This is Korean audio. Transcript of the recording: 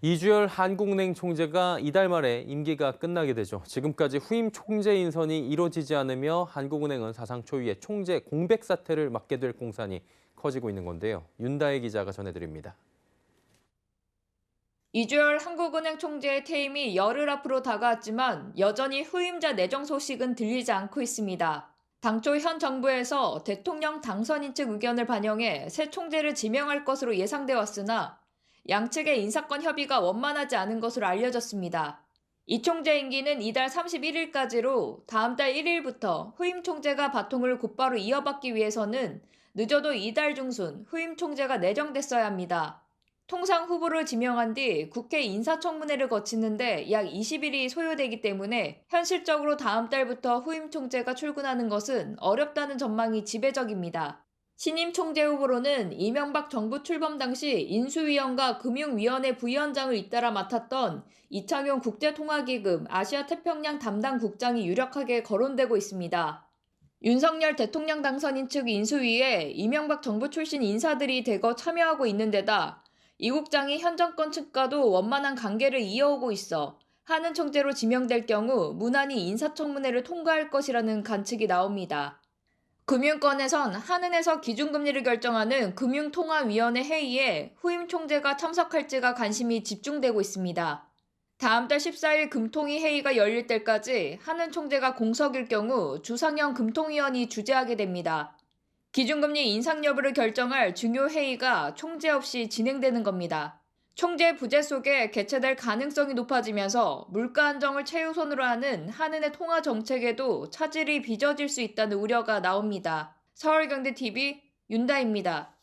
이주열 한국은행 총재가 이달 말에 임기가 끝나게 되죠. 지금까지 후임 총재 인선이 이뤄지지 않으며 한국은행은 사상 초유의 총재 공백 사태를 맞게 될 공산이 커지고 있는 건데요. 윤다혜 기자가 전해드립니다. 이주열 한국은행 총재의 퇴임이 열흘 앞으로 다가왔지만 여전히 후임자 내정 소식은 들리지 않고 있습니다. 당초 현 정부에서 대통령 당선인 측 의견을 반영해 새 총재를 지명할 것으로 예상돼 왔으나 양측의 인사권 협의가 원만하지 않은 것으로 알려졌습니다. 이 총재 임기는 이달 31일까지로 다음 달 1일부터 후임 총재가 바통을 곧바로 이어받기 위해서는 늦어도 이달 중순 후임 총재가 내정됐어야 합니다. 통상 후보를 지명한 뒤 국회 인사청문회를 거치는데 약 20일이 소요되기 때문에 현실적으로 다음 달부터 후임 총재가 출근하는 것은 어렵다는 전망이 지배적입니다. 신임 총재 후보로는 이명박 정부 출범 당시 인수위원과 금융위원회 부위원장을 잇따라 맡았던 이창용 국제통화기금 아시아 태평양 담당 국장이 유력하게 거론되고 있습니다. 윤석열 대통령 당선인 측 인수위에 이명박 정부 출신 인사들이 대거 참여하고 있는 데다 이 국장이 현 정권 측과도 원만한 관계를 이어오고 있어 하는 총재로 지명될 경우 무난히 인사청문회를 통과할 것이라는 관측이 나옵니다. 금융권에선 한은에서 기준금리를 결정하는 금융통화위원회 회의에 후임 총재가 참석할지가 관심이 집중되고 있습니다. 다음 달 14일 금통위 회의가 열릴 때까지 한은 총재가 공석일 경우 주상현 금통위원이 주재하게 됩니다. 기준금리 인상 여부를 결정할 중요 회의가 총재 없이 진행되는 겁니다. 총재 부재 속에 개최될 가능성이 높아지면서 물가 안정을 최우선으로 하는 한은의 통화 정책에도 차질이 빚어질 수 있다는 우려가 나옵니다. 서울경제TV 윤다입니다.